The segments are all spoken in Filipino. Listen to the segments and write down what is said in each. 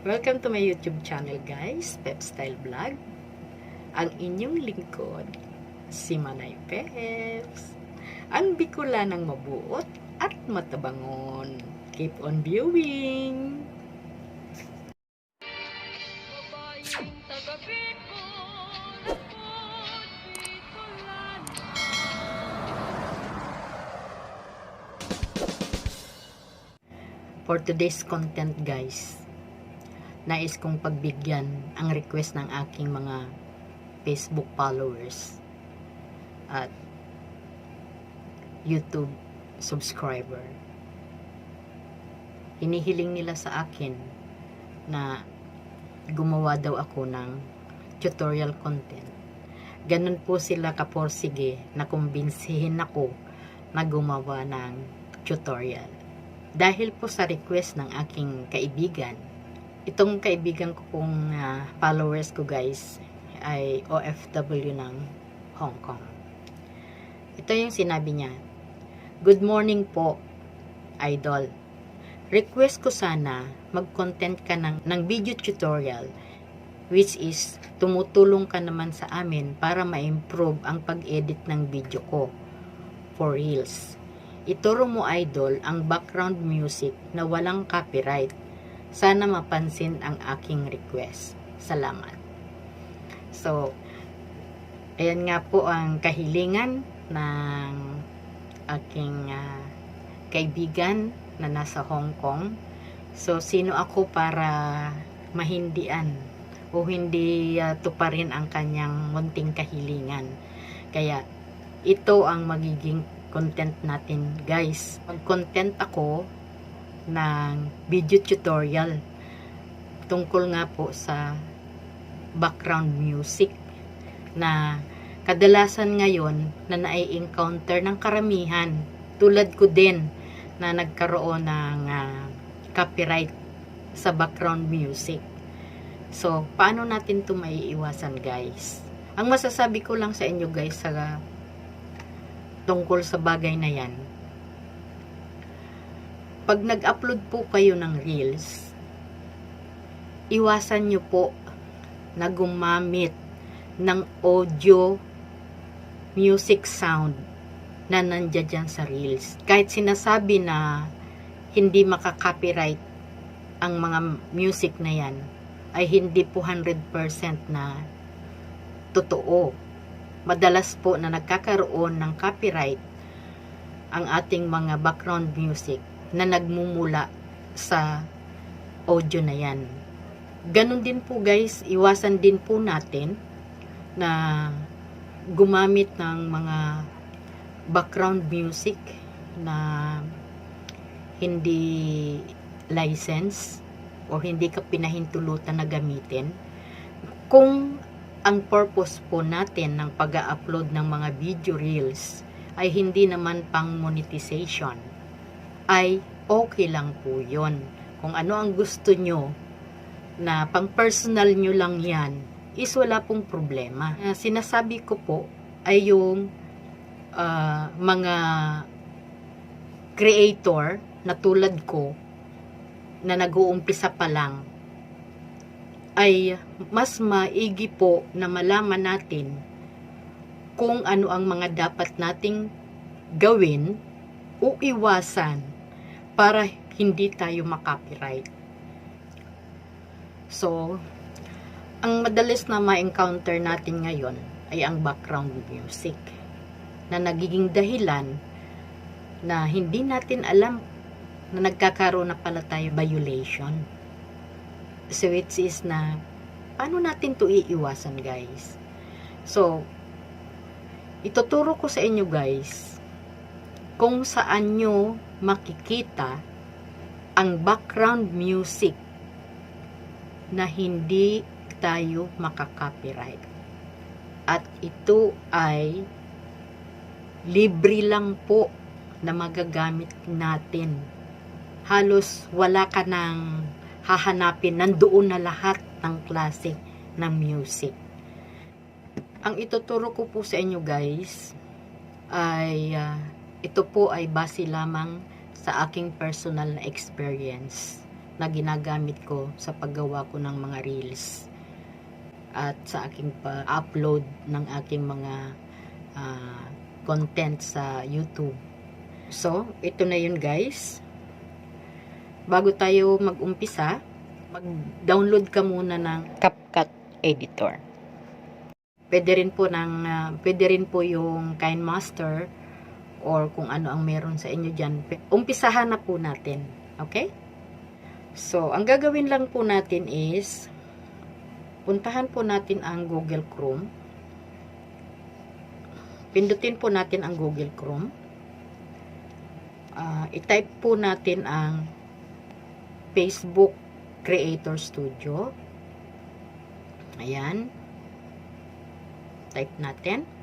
Welcome to my YouTube channel guys, Pep Style Vlog. Ang inyong lingkod, si Manay Peps. Ang bikula ng mabuot at matabangon. Keep on viewing! For today's content guys, nais kong pagbigyan ang request ng aking mga Facebook followers at YouTube subscriber. Hinihiling nila sa akin na gumawa daw ako ng tutorial content. Ganun po sila kaporsige na kumbinsihin ako na gumawa ng tutorial. Dahil po sa request ng aking kaibigan, itong kaibigan ko pong ah, followers ko guys ay OFW ng Hong Kong. Ito yung sinabi niya, Good morning po, idol. Request ko sana mag-content ka ng, ng video tutorial which is tumutulong ka naman sa amin para ma-improve ang pag-edit ng video ko for reels. Ituro mo idol ang background music na walang copyright. Sana mapansin ang aking request. Salamat. So, ayan nga po ang kahilingan ng aking ah, kaibigan na nasa Hong Kong. So, sino ako para mahindian o hindi uh, tuparin ang kanyang munting kahilingan. Kaya, ito ang magiging content natin guys. Mag-content ako ng video tutorial tungkol nga po sa background music na kadalasan ngayon na nai-encounter ng karamihan tulad ko din na nagkaroon ng ah, copyright sa background music. So, paano natin to maiiwasan guys? Ang masasabi ko lang sa inyo guys sa tungkol sa bagay na yan, pag nag-upload po kayo ng reels, iwasan nyo po na gumamit ng audio music sound na nandiyan sa reels. Kahit sinasabi na hindi makaka-copyright ang mga music na yan, ay hindi po 100% na totoo. Madalas po na nagkakaroon ng copyright ang ating mga background music na nagmumula sa audio na yan. Ganon din po guys, iwasan din po natin na gumamit ng mga background music na hindi license o hindi ka pinahintulutan na gamitin. Kung ang purpose po natin ng pag-upload ng mga video reels ay hindi naman pang monetization, ay okay lang po yon. Kung ano ang gusto nyo na pang personal nyo lang yan, is wala pong problema. Ah, Sinasabi ko po ay yung ah, mga creator na tulad ko na nag-uumpisa pa lang ay mas maigi po na malaman natin kung ano ang mga dapat nating gawin o iwasan para hindi tayo makopyright. So, ang madalas na ma-encounter natin ngayon ay ang background music na nagiging dahilan na hindi natin alam na nagkakaroon na pala tayo violation. So, which is na paano natin to iiwasan guys? So, ituturo ko sa inyo guys kung saan nyo makikita ang background music na hindi tayo makaka-copyright. At ito ay libre lang po na magagamit natin. Halos wala ka nang hahanapin, nandoon na lahat ng klase ng music. Ang ituturo ko po sa inyo guys ay ah, ito po ay base lamang sa aking personal na experience na ginagamit ko sa paggawa ko ng mga reels at sa aking pa-upload ng aking mga ah, content sa YouTube. So, ito na yun guys. Bago tayo mag-umpisa, mag-download ka muna ng CapCut Editor. Pwede rin po ng ah, pwede rin po yung KineMaster or kung ano ang meron sa inyo diyan. Umpisahan na po natin. Okay? So, ang gagawin lang po natin is puntahan po natin ang Google Chrome. Pindutin po natin ang Google Chrome. Ah, i-type po natin ang Facebook Creator Studio. Ayan. Type natin.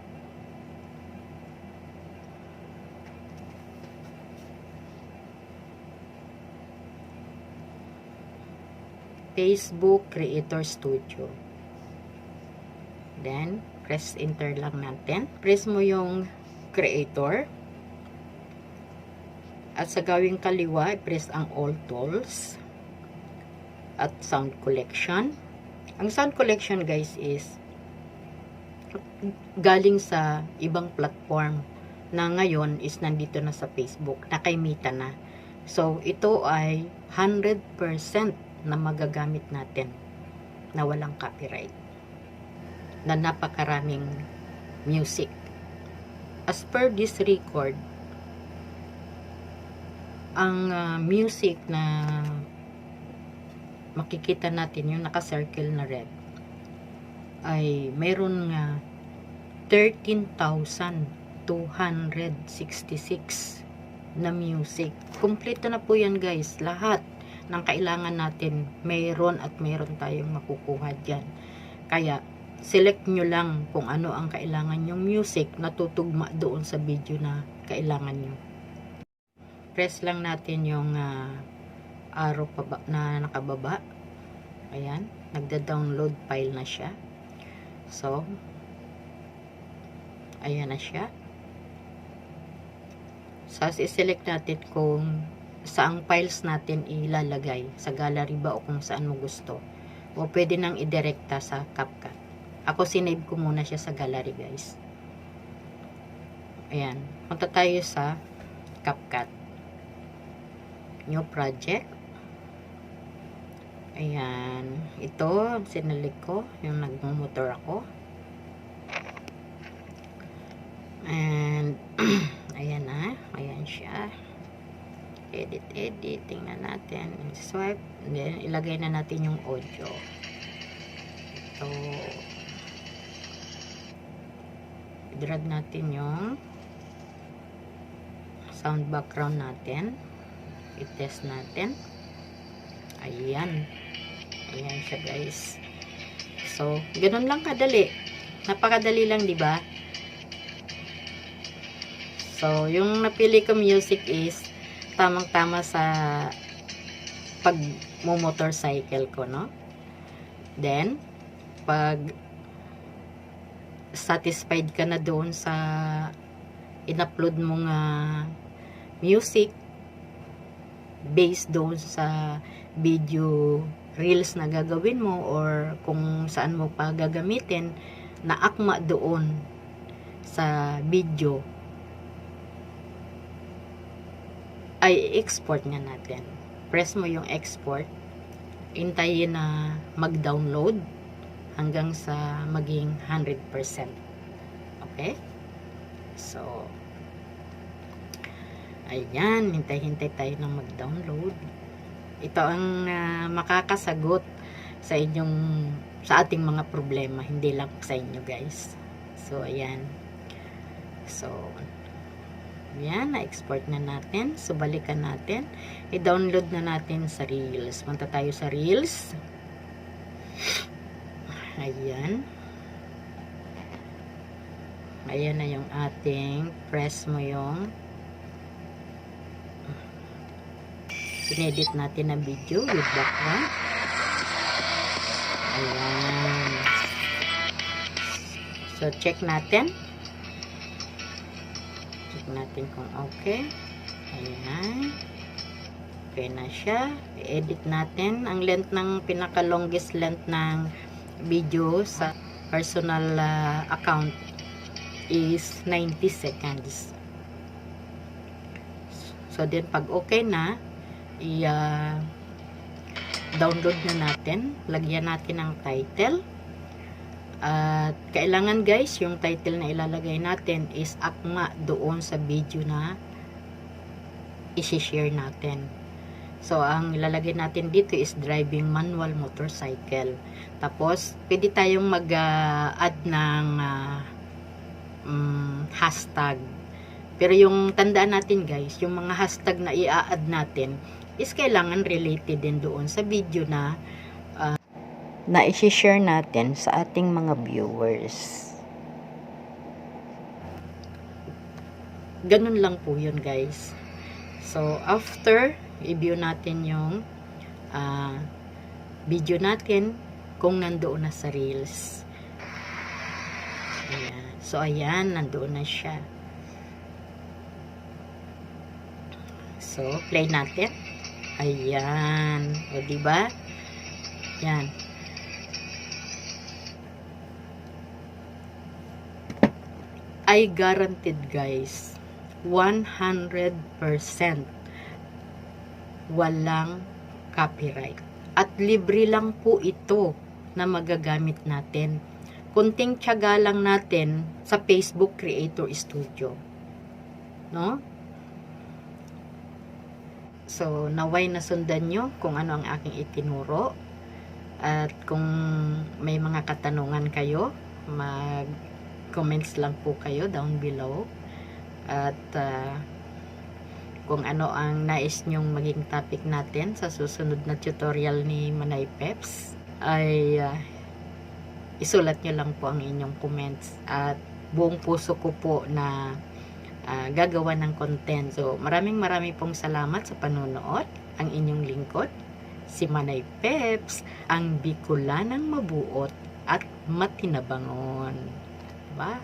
Facebook Creator Studio. Then, press enter lang natin. Press mo yung creator. At sa gawing kaliwa, press ang all tools. At sound collection. Ang sound collection guys is galing sa ibang platform na ngayon is nandito na sa Facebook. Nakaimita na. So, ito ay 100% na magagamit natin na walang copyright na napakaraming music as per this record ang ah, music na makikita natin yung naka-circle na red ay mayroon nga 13,266 na music. Kompleto na po yan guys. Lahat ng kailangan natin mayroon at mayroon tayong makukuha dyan. Kaya select nyo lang kung ano ang kailangan yung music na tutugma doon sa video na kailangan nyo. Press lang natin yung ah, arrow paba, na nakababa. Ayan, nagda-download file na siya. So, ayan na siya. So, select natin kung saang files natin ilalagay sa gallery ba o kung saan mo gusto. O pwede nang idirekta sa CapCut. Ako sinave ko muna siya sa gallery guys. Ayan. Punta tayo sa CapCut. New project. Ayan. Ito, sinalik ko. Yung nagmumotor ako. And, ayan na. Ayan siya. Edit, edit. Tingnan natin. Swipe. Then, ilagay na natin yung audio. Ito. Drag natin yung sound background natin. I-test natin. Ayan. Ayan siya guys. So, ganun lang kadali. Napakadali lang, di ba? So, yung napili ko music is tamang-tama sa pag motorcycle ko, no? Then, pag satisfied ka na doon sa in-upload mong ah, music based doon sa video reels na gagawin mo or kung saan mo pa gagamitin na akma doon sa video ay export nga natin. Press mo yung export. Intayin na mag-download hanggang sa maging 100%. Okay? So, ayan, hintay-hintay tayo na mag-download. Ito ang ah, makakasagot sa inyong sa ating mga problema, hindi lang sa inyo guys. So, ayan. So, yan, na-export na natin. So, balikan natin. I-download na natin sa Reels. Punta tayo sa Reels. Ayan. Ayan na yung ating press mo yung pinedit natin na video with background. Ayan. So, check natin. Check natin kung okay. Ayan. okay na siya. I-edit natin. Ang length ng pinaka-longest length ng video sa personal ah, account is 90 seconds. So, then pag okay na, i- ah, download na natin. Lagyan natin ng title. At kailangan guys, yung title na ilalagay natin is akma doon sa video na isi-share natin. So, ang ilalagay natin dito is driving manual motorcycle. Tapos, pwede tayong mag-add ng ah, mm, hashtag. Pero yung tandaan natin guys, yung mga hashtag na i-add natin is kailangan related din doon sa video na na isi-share natin sa ating mga viewers. Ganun lang po yun guys. So, after i-view natin yung ah, video natin kung nandoon na sa Reels. Ayan. So, ayan, nandoon na siya. So, play natin. Ayan. O, diba? Yan. I guaranteed guys 100% walang copyright. At libre lang po ito na magagamit natin. Kunting tiyaga lang natin sa Facebook Creator Studio. No? So, naway nasundan nyo kung ano ang aking itinuro. At kung may mga katanungan kayo, mag-comments lang po kayo down below. At ah, kung ano ang nais nyong maging topic natin sa susunod na tutorial ni Manay Peps, ay ah, isulat nyo lang po ang inyong comments. At buong puso ko po na ah, gagawa ng content. So, maraming maraming pong salamat sa panonood. Ang inyong lingkod, si Manay Peps, ang Bicolanang mabuot at matinabangon. 吧。